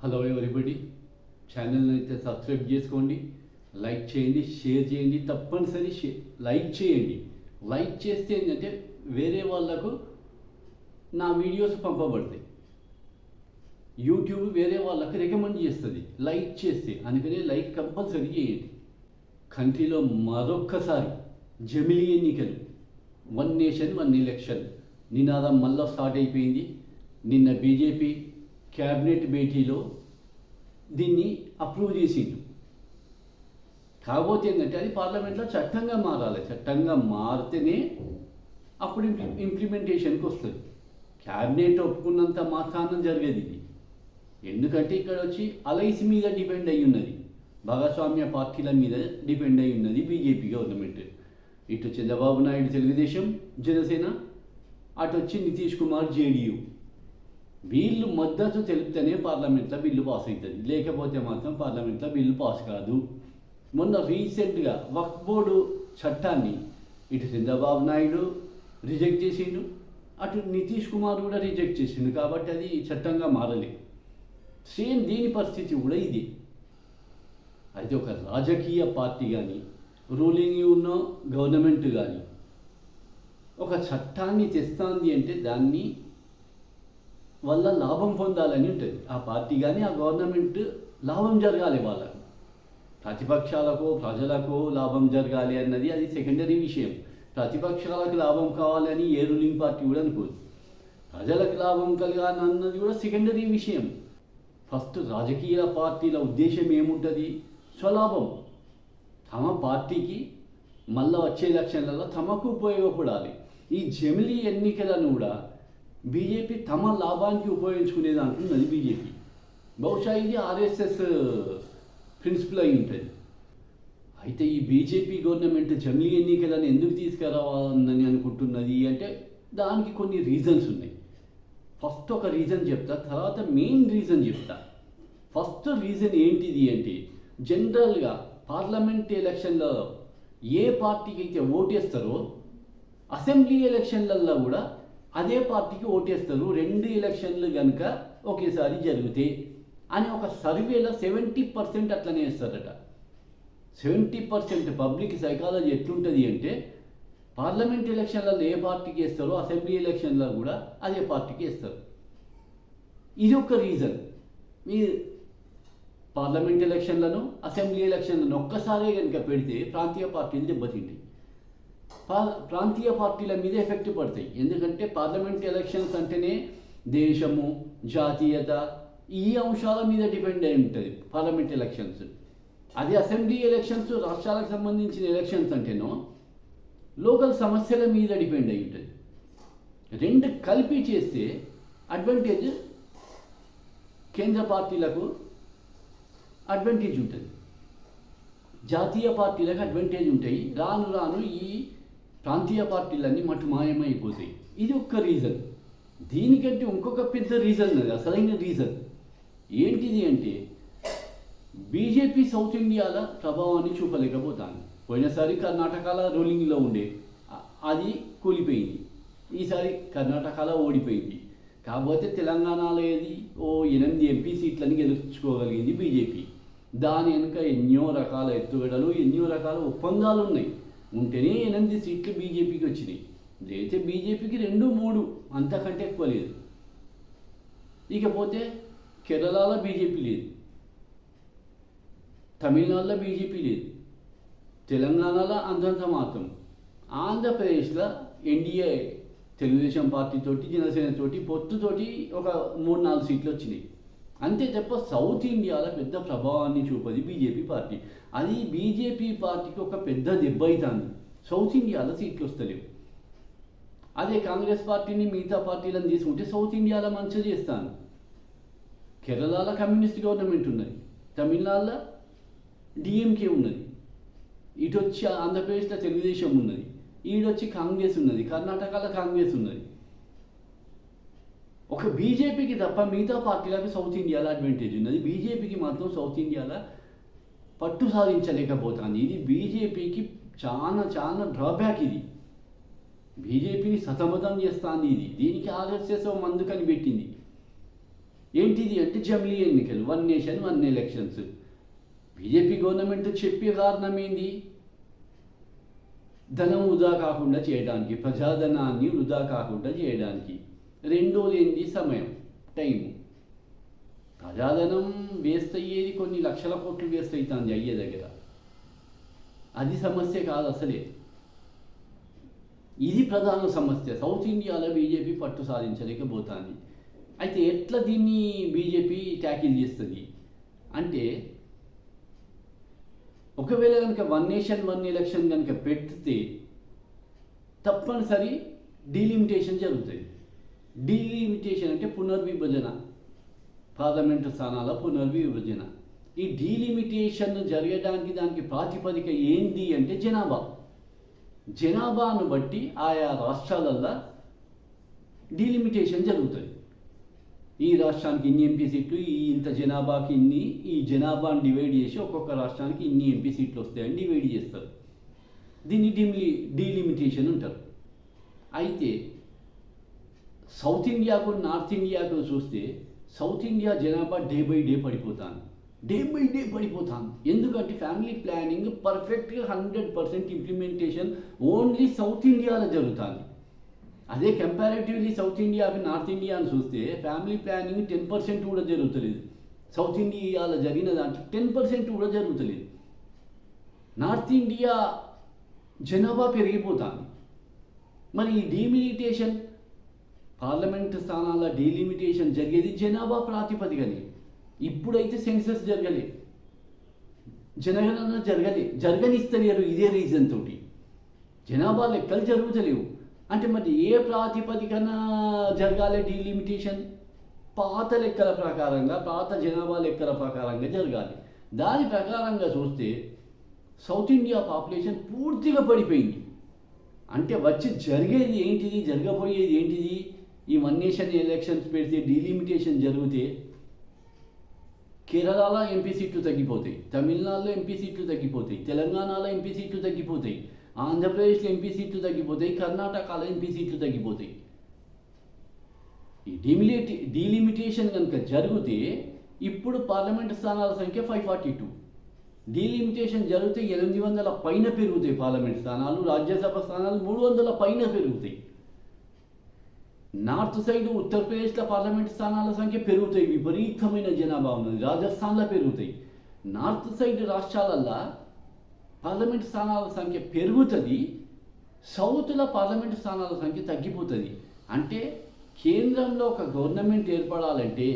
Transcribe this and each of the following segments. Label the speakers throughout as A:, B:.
A: Hello everybody ఛానల్ని అయితే subscribe చేసుకోండి లైక్ చేయండి షేర్ చేయండి తప్పనిసరి షే లైక్ చేయండి. లైక్ చేస్తే ఏంటంటే వేరే వాళ్ళకు నా వీడియోస్ పంపబడతాయి. యూట్యూబ్ వేరే వాళ్ళకు రికమెండ్ చేస్తుంది. లైక్ చేస్తే అందుకనే లైక్ కంపల్సరీ చేయండి. కంట్రీలో మరొక్కసారి జమిలీ ఎన్నికలు. వన్ నేషన్ వన్ ఎలక్షన్ నినాదం మళ్ళా స్టార్ట్ అయిపోయింది. నిన్న బీజేపీ క్యాబినెట్ భేటీలో దీన్ని అప్రూవ్ చేసిండు. కాకపోతే ఏంటంటే అది పార్లమెంట్లో చట్టంగా మారాలి. చట్టంగా మారితేనే అప్పుడు ఇంప్లిమెంటేషన్కి వస్తుంది. క్యాబినెట్ ఒప్పుకున్నంత మాత్రాన జరిగేది ఇది. ఎందుకంటే ఇక్కడ వచ్చి అలైస్ మీద డిపెండ్ అయి ఉన్నది. భాగస్వామ్య పార్టీల మీద డిపెండ్ అయి ఉన్నది బీజేపీ గవర్నమెంట్. ఇటు చంద్రబాబు నాయుడు తెలుగుదేశం జనసేన అటు వచ్చి నితీష్ కుమార్ జేడీయూ. వీళ్ళు మద్దతు తెలిపితేనే పార్లమెంట్లో బిల్లు పాస్ అవుతుంది. లేకపోతే మాత్రం పార్లమెంట్లో బిల్లు పాస్ కాదు. మొన్న రీసెంట్గా వక్ఫ్ బోర్డు చట్టాన్ని ఇటు చంద్రబాబు నాయుడు రిజెక్ట్ చేసిండు అటు నితీష్ కుమార్ కూడా రిజెక్ట్ చేసిండు కాబట్టి అది చట్టంగా మారలేదు సేమ్ దీని పరిస్థితి కూడా ఇది. అయితే ఒక రాజకీయ పార్టీ కానీ రూలింగ్ ఉన్న గవర్నమెంట్ కానీ ఒక చట్టాన్ని తెస్తాంది అంటే దాన్ని వల్ల లాభం పొందాలని ఉంటుంది. ఆ పార్టీ కానీ ఆ గవర్నమెంట్ లాభం జరగాలి వాళ్ళకు. ప్రతిపక్షాలకు ప్రజలకు లాభం జరగాలి అన్నది అది సెకండరీ విషయం. ప్రతిపక్షాలకు లాభం కావాలని ఏ రూలింగ్ పార్టీ కూడా అనుకోదు. ప్రజలకు లాభం కలగాలి అన్నది కూడా సెకండరీ విషయం. ఫస్ట్ రాజకీయ పార్టీల ఉద్దేశం ఏముంటుంది? స్వలాభం. తమ పార్టీకి మళ్ళా వచ్చే ఎలక్షన్లలో తమకు ఉపయోగపడాలి. ఈ జమిలీ ఎన్నికలను కూడా బీజేపీ తమ లాభానికి ఉపయోగించుకునేది అంటున్నది బీజేపీ. బహుశా ఇది ఆర్ఎస్ఎస్ ప్రిన్సిపల్ అయి ఉంటుంది. అయితే ఈ బీజేపీ గవర్నమెంట్ జమిలీ ఎన్నికలను ఎందుకు తీసుకురావాలని అనుకుంటున్నది అంటే దానికి కొన్ని రీజన్స్ ఉన్నాయి. ఫస్ట్ ఒక రీజన్ చెప్తా తర్వాత మెయిన్ రీజన్ చెప్తా. ఫస్ట్ రీజన్ ఏంటిది అంటే జనరల్గా పార్లమెంట్ ఎలక్షన్లో ఏ పార్టీకి అయితే ఓటేస్తారో అసెంబ్లీ ఎలక్షన్లలో కూడా అదే పార్టీకి ఓటేస్తారు. రెండు ఎలక్షన్లు కనుక ఒకేసారి జరిగితే అని ఒక సర్వేలో సెవెంటీ పర్సెంట్ అట్లనే వేస్తారట సెవెంటీ పర్సెంట్ పబ్లిక్ సైకాలజీ ఎట్లుంటుంది అంటే పార్లమెంట్ ఎలక్షన్లలో ఏ పార్టీకి వేస్తారో అసెంబ్లీ ఎలక్షన్లో కూడా అదే పార్టీకి వేస్తారు. ఇది ఒక రీజన్. మీ పార్లమెంట్ ఎలక్షన్లను అసెంబ్లీ ఎలక్షన్లను ఒక్కసారే కనుక పెడితే ప్రాంతీయ పార్టీలు దెబ్బతింటాయి. ప్రాంతీయ పార్టీల మీద ఎఫెక్ట్ పడతాయి. ఎందుకంటే పార్లమెంట్ ఎలక్షన్స్ అంటేనే దేశము జాతీయత ఈ అంశాల మీద డిపెండ్ అయి ఉంటుంది పార్లమెంట్ ఎలక్షన్స్ అది అసెంబ్లీ ఎలక్షన్స్ రాష్ట్రాలకు సంబంధించిన ఎలక్షన్స్ అంటేనో లోకల్ సమస్యల మీద డిపెండ్ అయి ఉంటుంది. రెండు కలిపి చేస్తే అడ్వాంటేజ్ కేంద్ర పార్టీలకు అడ్వాంటేజ్ ఉంటుంది. జాతీయ పార్టీలకు అడ్వాంటేజ్ ఉంటాయి. రాను రాను ఈ ప్రాంతీయ పార్టీలన్నీ మటు మాయమైపోతాయి. ఇది ఒక్క రీజన్ దీనికంటే ఇంకొక పెద్ద రీజన్ అది అసలైన రీజన్ ఏంటిది అంటే బీజేపీ సౌత్ ఇండియాలో ప్రభావాన్ని చూపలేకపోతాను పోయినసారి కర్ణాటకలో రూలింగ్లో ఉండే అది కూలిపోయింది. ఈసారి కర్ణాటకలో ఓడిపోయింది. కాకపోతే తెలంగాణలో ఏది ఓ ఎనిమిది ఎంపీ సీట్లని గెలుచుకోగలిగింది బీజేపీ దాని వెనుక ఎన్నో రకాల ఎత్తుగడలు ఎన్నో రకాల ఒప్పందాలు ఉన్నాయి ఉంటేనే ఎనిమిది సీట్లు బీజేపీకి వచ్చినాయి. లేకపోతే బీజేపీకి రెండు మూడు అంతకంటే ఎక్కువ లేదు. ఇకపోతే కేరళలో బీజేపీ లేదు. తమిళనాడులో బీజేపీ లేదు. తెలంగాణలో అంతంత మాత్రం. ఆంధ్రప్రదేశ్లో ఎన్డీఏ తెలుగుదేశం పార్టీతోటి జనసేనతోటి పొత్తుతోటి ఒక మూడు నాలుగు సీట్లు వచ్చినాయి. అంతే తప్ప సౌత్ ఇండియాలో పెద్ద ప్రభావాన్ని చూపది బీజేపీ పార్టీ. అది బీజేపీ పార్టీకి ఒక పెద్ద దెబ్బ అవుతుంది. సౌత్ ఇండియాలో సీట్లు వస్తలేవు. అదే కాంగ్రెస్ పార్టీని మిగతా పార్టీలను తీసుకుంటే సౌత్ ఇండియాలో మంచిగా చేస్తాను. కేరళలో కమ్యూనిస్ట్ గవర్నమెంట్ ఉన్నది. తమిళనాడులో డిఎంకే ఉన్నది. ఇటు వచ్చి ఆంధ్రప్రదేశ్లో తెలుగుదేశం ఉన్నది. ఈడొచ్చి కాంగ్రెస్ ఉన్నది. కర్ణాటకలో కాంగ్రెస్ ఉన్నది. ఒక బీజేపీకి తప్ప మిగతా పార్టీలకు సౌత్ ఇండియాలో అడ్వాంటేజ్ ఉన్నది. బీజేపీకి మాత్రం సౌత్ ఇండియాలో పట్టు సాధించలేకపోతుంది ఇది బీజేపీకి చాలా చాలా డ్రాబ్యాక్ ఇది. బీజేపీని సతమతం చేస్తుంది ఇది. దీనికి ఆర్ఎస్ఎస్ మందు కనిపెట్టింది ఏంటిది? అంటే జమిలీ ఎన్నికలు. One nation one elections BJP government చెప్పే కారణం ఏంది? ధనం వృధా కాకుండా చేయడానికి ప్రజాధనాన్ని వృధా కాకుండా చేయడానికి. రెండోది ఏంటి సమయం? టైం ప్రజాధనం వేస్ట్ అయ్యేది కొన్ని లక్షల కోట్లు వేస్ట్ అవుతుంది అయ్యే దగ్గర. అది సమస్య కాదు అసలే. ఇది ప్రధాన సమస్య. సౌత్ ఇండియాలో బీజేపీ పట్టు సాధించలేకపోతుంది. అయితే ఎట్లా దీన్ని బీజేపీ ట్యాకిల్ చేస్తుంది? అంటే ఒకవేళ కనుక వన్ నేషన్ వన్ ఎలక్షన్ కనుక పెడితే తప్పనిసరి డీలిమిటేషన్ జరుగుతుంది. డీలిమిటేషన్ అంటే పునర్విభజన. పార్లమెంటు స్థానాల పునర్విభజన. ఈ డీలిమిటేషన్ జరగడానికి దానికి ప్రాతిపదిక ఏంది అంటే జనాభా. జనాభాను బట్టి ఆయా రాష్ట్రాలల్లో డీలిమిటేషన్ జరుగుతుంది. ఈ రాష్ట్రానికి ఇన్ని ఎంపీ సీట్లు ఈ ఇంత జనాభాకి ఇన్ని ఈ జనాభాని డివైడ్ చేసి ఒక్కొక్క రాష్ట్రానికి ఇన్ని ఎంపీ సీట్లు వస్తాయని డివైడ్ చేస్తారు. దీన్ని డిమిలి డీలిమిటేషన్ ఉంటారు అయితే సౌత్ ఇండియాకు నార్త్ ఇండియాకు చూస్తే సౌత్ ఇండియా జనాభా డే బై డే పడిపోతాను డే బై డే పడిపోతాను ఎందుకంటే ఫ్యామిలీ ప్లానింగ్ పర్ఫెక్ట్గా hundred percent implementation only south ఇండియాలో జరుగుతుంది అదే కంపారేటివ్లీ సౌత్ ఇండియాకి నార్త్ ఇండియా అని చూస్తే ఫ్యామిలీ ప్లానింగ్ టెన్ పర్సెంట్ కూడా జరుగుతలేదు సౌత్ ఇండియాలో జరిగిన దాంట్లో టెన్ పర్సెంట్ కూడా జరుగుతలేదు నార్త్ ఇండియా జనాభా పెరిగిపోతుంది మరి ఈ డీమిలిటేషన్ పార్లమెంట్ స్థానాల డీలిమిటేషన్ జరిగేది జనాభా ప్రాతిపదికని. ఇప్పుడైతే సెన్సస్ జరగలే. జనగణన జరగలే. జరగనిస్తలేరు ఇదే రీజన్ తోటి. జనాభా లెక్కలు జరుగుతలేవు. అంటే మరి ఏ ప్రాతిపదికన జరగాలి డీలిమిటేషన్? పాత లెక్కల ప్రకారంగా పాత జనాభా లెక్కల ప్రకారంగా జరగాలి. దాని ప్రకారంగా చూస్తే సౌత్ ఇండియా పాపులేషన్ పూర్తిగా పడిపోయింది. అంటే వచ్చి జరిగేది ఏంటిది జరగబోయేది ఏంటిది? ఈ వన్ నేషన్ ఎలక్షన్స్ పెడితే డీలిమిటేషన్ జరిగితే కేరళలో ఎంపీ సీట్లు తగ్గిపోతాయి తమిళనాడులో ఎంపీ సీట్లు తగ్గిపోతాయి తెలంగాణలో ఎంపీ సీట్లు తగ్గిపోతాయి ఆంధ్రప్రదేశ్లో ఎంపీ సీట్లు తగ్గిపోతాయి కర్ణాటకలో ఎంపీ సీట్లు తగ్గిపోతాయి. ఈ డిమిలిటి డీలిమిటేషన్ కనుక జరిగితే ఇప్పుడు పార్లమెంట్ స్థానాల సంఖ్య ఫైవ్ ఫార్టీ టూ డీలిమిటేషన్ జరిగితే ఎనిమిది వందల పైన పెరుగుతాయి పార్లమెంట్ స్థానాలు రాజ్యసభ స్థానాలు మూడు వందల పైన పెరుగుతాయి. నార్త్ సైడ్ ఉత్తరప్రదేశ్లో పార్లమెంట్ స్థానాల సంఖ్య పెరుగుతాయి. విపరీతమైన జనాభా ఉన్నది. రాజస్థాన్లో పెరుగుతాయి. నార్త్ సైడ్ రాష్ట్రాలల్లో పార్లమెంట్ స్థానాల సంఖ్య పెరుగుతుంది. సౌత్లో పార్లమెంట్ స్థానాల సంఖ్య తగ్గిపోతుంది. అంటే కేంద్రంలో ఒక గవర్నమెంట్ ఏర్పడాలంటే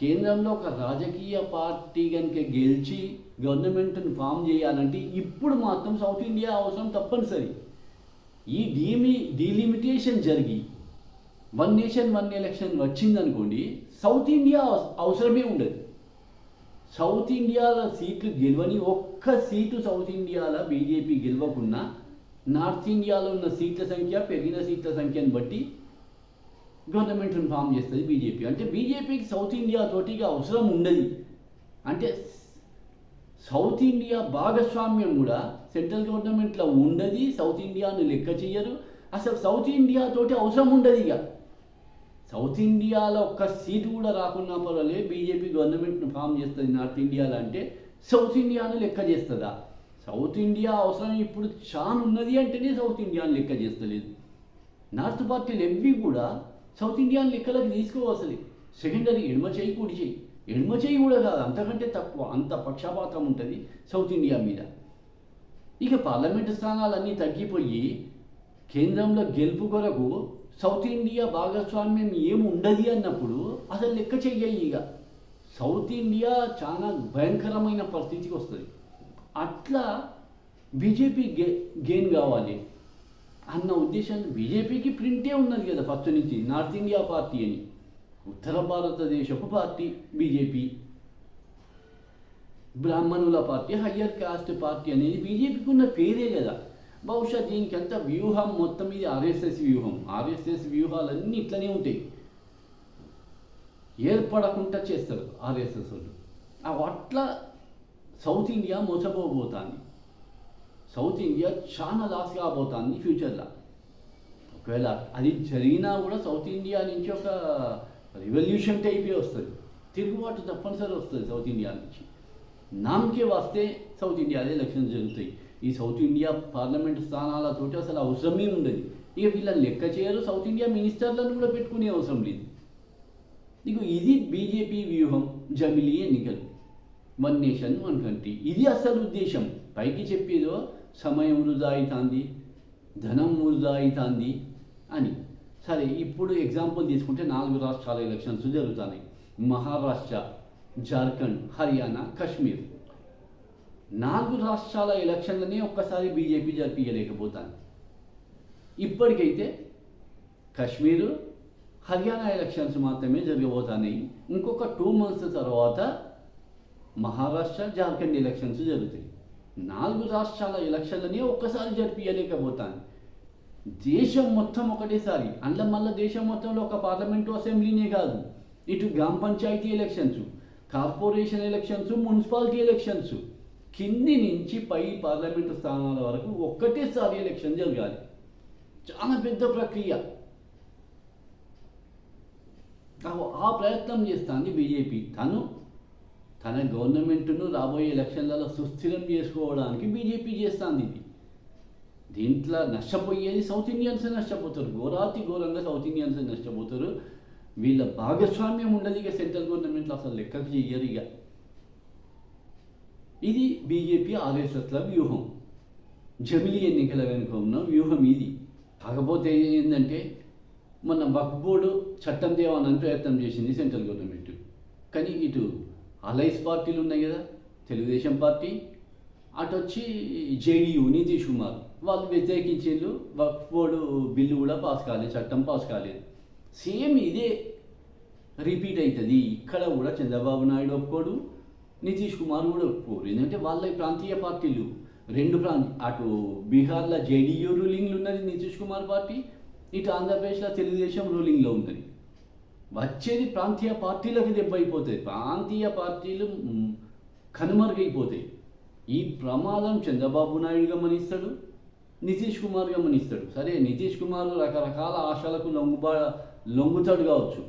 A: కేంద్రంలో ఒక రాజకీయ పార్టీ కనుక గెలిచి గవర్నమెంట్ని ఫామ్ చేయాలంటే ఇప్పుడు మాత్రం సౌత్ ఇండియా అవసరం తప్పనిసరి. ఈ డీమి డీలిమిటేషన్ జరిగి వన్ నేషన్ వన్ ఎలక్షన్ వచ్చిందనుకోండి సౌత్ ఇండియా అవసరమే ఉండదు. సౌత్ ఇండియాలో సీట్లు గెలవని ఒక్క సీటు సౌత్ ఇండియాలో బీజేపీ గెలవకున్నా నార్త్ ఇండియాలో ఉన్న సీట్ల సంఖ్య పెరిగిన సీట్ల సంఖ్యను బట్టి గవర్నమెంట్ని ఫామ్ చేస్తుంది బీజేపీ అంటే బీజేపీకి సౌత్ ఇండియా తోటిగా అవసరం ఉండదు. అంటే సౌత్ ఇండియా భాగస్వామ్యం కూడా సెంట్రల్ గవర్నమెంట్లో ఉండదు సౌత్ ఇండియాను లెక్క చేయరు అసలు సౌత్ ఇండియా తోటి అవసరం ఉండదు ఇక. సౌత్ ఇండియాలో ఒక్క సీటు కూడా రాకున్నా పర్వాలేదు. బీజేపీ గవర్నమెంట్ను ఫామ్ చేస్తుంది నార్త్ ఇండియాలో అంటే సౌత్ ఇండియాను లెక్క చేస్తుందా? సౌత్ ఇండియా అవసరం ఇప్పుడు చాలా ఉన్నది అంటేనే సౌత్ ఇండియాను లెక్క చేస్తలేదు. నార్త్ పార్టీలు ఎవ్వి కూడా సౌత్ ఇండియాను లెక్కలోకి తీసుకోవసలు సెకండరీ ఎడమ చేయి కూడి చేయి. ఎడమ చేయి కూడా కాదు అంతకంటే తక్కువ అంత పక్షపాతం ఉంటుంది సౌత్ ఇండియా మీద. ఇక పార్లమెంటు స్థానాలన్నీ తగ్గిపోయి కేంద్రంలో గెలుపు కొరకు సౌత్ ఇండియా భాగస్వామ్యం ఏమి ఉండదు అన్నప్పుడు అసలు లెక్క చెయ్యాలి ఇక. సౌత్ ఇండియా చాలా భయంకరమైన పరిస్థితికి వస్తుంది. అట్లా బీజేపీ గే గెయిన్ కావాలి అన్న ఉద్దేశం బీజేపీకి ప్రింటే ఉన్నది కదా ఫస్ట్ నుంచి నార్త్ ఇండియా పార్టీ అని. ఉత్తర భారతదేశపు పార్టీ బీజేపీ. బ్రాహ్మణుల పార్టీ హయ్యర్ కాస్ట్ పార్టీ అనేది బీజేపీకి ఉన్న పేరే కదా. బహుశా దీనికి అంత వ్యూహం మొత్తం ఇది ఆర్ఎస్ఎస్ వ్యూహం. ఆర్ఎస్ఎస్ వ్యూహాలన్నీ ఇట్లనే ఉంటాయి. ఏర్పడకుండా చేస్తారు ఆర్ఎస్ఎస్ వాళ్ళు. అట్లా సౌత్ ఇండియా మోసపోబోతుంది. సౌత్ ఇండియా చాలా లాస్ కాబోతుంది ఫ్యూచర్లో. ఒకవేళ అది జరిగినా కూడా సౌత్ ఇండియా నుంచి ఒక రివల్యూషన్ టైపే వస్తుంది. తిరుగుబాటు తప్పనిసరి వస్తుంది సౌత్ ఇండియా నుంచి. నామకే వస్తే సౌత్ ఇండియాలో ఎలక్షన్ జరుగుతాయి ఈ సౌత్ ఇండియా పార్లమెంట్ స్థానాలతోటి అసలు అవసరమే ఉండదు ఇక వీళ్ళని లెక్క చేయరు సౌత్ ఇండియా మినిస్టర్లను కూడా పెట్టుకునే అవసరం లేదు ఇక ఇది బీజేపీ వ్యూహం జమిలీ ఎన్నికలు వన్ నేషన్ వన్ కంట్రీ ఇది అసలు ఉద్దేశం పైకి చెప్పేదో సమయం వృధా అవుతుంది ధనం వృధా అవుతుంది అని సరే ఇప్పుడు ఎగ్జాంపుల్ తీసుకుంటే నాలుగు రాష్ట్రాల ఎలక్షన్స్ జరుగుతున్నాయి మహారాష్ట్ర జార్ఖండ్ హర్యానా కశ్మీర్. నాలుగు రాష్ట్రాల ఎలక్షన్లనే ఒక్కసారి బీజేపీ జరిపించలేకపోతాను ఇప్పటికైతే కశ్మీరు హర్యానా ఎలక్షన్స్ మాత్రమే జరగబోతున్నాయి. ఇంకొక టూ మంత్స్ తర్వాత మహారాష్ట్ర జార్ఖండ్ ఎలక్షన్స్ జరుగుతాయి. నాలుగు రాష్ట్రాల ఎలక్షన్లని ఒక్కసారి జరిపించలేకపోతాను దేశం మొత్తం ఒకటేసారి. అందులో మళ్ళీ దేశం మొత్తంలో ఒక పార్లమెంటు అసెంబ్లీనే కాదు. ఇటు గ్రామ panchayati elections. Corporation elections municipality elections. కింది నుంచి పై పార్లమెంటు స్థానాల వరకు ఒక్కటేసారి ఎలక్షన్ జరగాలి. చాలా పెద్ద ప్రక్రియ. ఆ- ప్రయత్నం చేస్తాంది బీజేపీ. తను తన గవర్నమెంట్ను రాబోయే ఎలక్షన్లలో సుస్థిరం చేసుకోవడానికి బీజేపీ చేస్తాంది ఇది. దీంట్లో నష్టపోయేది సౌత్ ఇండియన్స్ నష్టపోతారు. ఘోరాతి ఘోరంగా సౌత్ ఇండియన్స్ నష్టపోతారు. వీళ్ళ భాగస్వామ్యం ఉండదు ఇక సెంట్రల్ గవర్నమెంట్లో అసలు లెక్కకు చెయ్యరు ఇక. ఇది బీజేపీ ఆర్ఎస్ఎస్ల వ్యూహం. జమిలీ ఎన్నికల వెనుక ఉన్న వ్యూహం ఇది. కాకపోతే ఏంటంటే మన వక్ బోర్డు చట్టం తేవాలని ప్రయత్నం చేసింది సెంట్రల్ గవర్నమెంట్. కానీ ఇటు అలైస్ పార్టీలు ఉన్నాయి కదా తెలుగుదేశం పార్టీ అటు వచ్చి జేడీయూ నితీష్ కుమార్. వాళ్ళు వ్యతిరేకించేళ్ళు వక్ బోర్డు బిల్లు కూడా పాస్ కాలేదు చట్టం పాస్ కాలేదు. సేమ్ ఇదే రిపీట్ అవుతుంది ఇక్కడ కూడా చంద్రబాబు నాయుడు ఒప్పుకోడు నితీష్ కుమార్ కూడా ఒప్పుకోరు. ఎందుకంటే వాళ్ళ ప్రాంతీయ పార్టీలు రెండు ప్రాంత అటు బీహార్లో జేడీయూ రూలింగ్లు ఉన్నది నితీష్ కుమార్ పార్టీ ఇటు ఆంధ్రప్రదేశ్లో తెలుగుదేశం రూలింగ్లో ఉన్నది. వచ్చేది ప్రాంతీయ పార్టీలకు దెబ్బ అయిపోతాయి. ప్రాంతీయ పార్టీలు కనుమరుగైపోతాయి. ఈ ప్రమాదం చంద్రబాబు నాయుడు గమనిస్తాడు నితీష్ కుమార్ గమనిస్తాడు. సరే నితీష్ కుమార్ రకరకాల ఆశలకు లొంగుబా లొంగుతాడు కావచ్చు.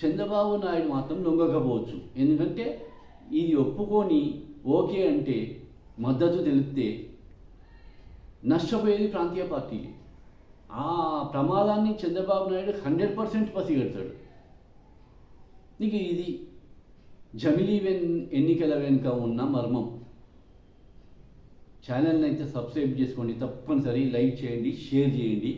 A: చంద్రబాబు నాయుడు మాత్రం లొంగకపోవచ్చు. ఎందుకంటే ఇది ఒప్పుకొని ఓకే అంటే మద్దతు తెలిపితే నష్టపోయేది ప్రాంతీయ పార్టీలు. ఆ ప్రమాదాన్ని చంద్రబాబు నాయుడు హండ్రెడ్ పర్సెంట్ పసిగడతాడు. నీకు ఇది జమిలీ వెన్ ఎన్నికల వెనుక ఉన్న మర్మం. ఛానల్ని అయితే సబ్స్క్రైబ్ చేసుకోండి. తప్పనిసరి లైక్ చేయండి షేర్ చేయండి.